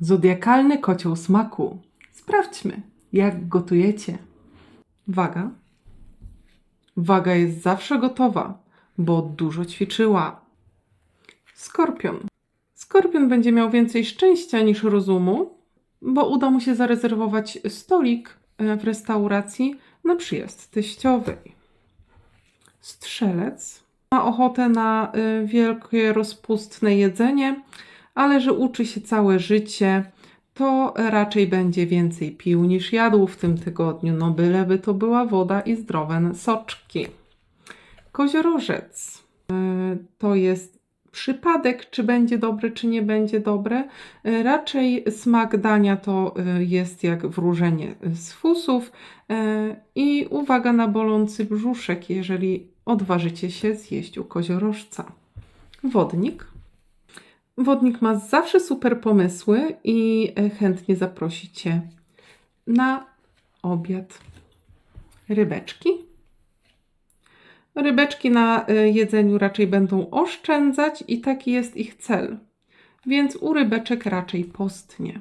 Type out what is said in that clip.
Zodiakalny kocioł smaku. Sprawdźmy, jak gotujecie. Waga. Waga jest zawsze gotowa, bo dużo ćwiczyła. Skorpion. Skorpion będzie miał więcej szczęścia niż rozumu, bo uda mu się zarezerwować stolik e, w restauracji na przyjazd teściowej. Strzelec ma ochotę na y, wielkie, rozpustne jedzenie, ale że uczy się całe życie, to raczej będzie więcej pił niż jadł w tym tygodniu, no byleby to była woda i zdrowe soczki. Koziorożec y, to jest przypadek, czy będzie dobre, czy nie będzie dobre. Raczej smak dania to y, jest jak wróżenie z fusów y, i uwaga na bolący brzuszek, jeżeli odważycie się zjeść u koziorożca. Wodnik. Wodnik ma zawsze super pomysły i e, chętnie zaprosi Cię na obiad. Rybeczki. Rybeczki na e, jedzeniu raczej będą oszczędzać i taki jest ich cel. Więc u rybeczek raczej postnie.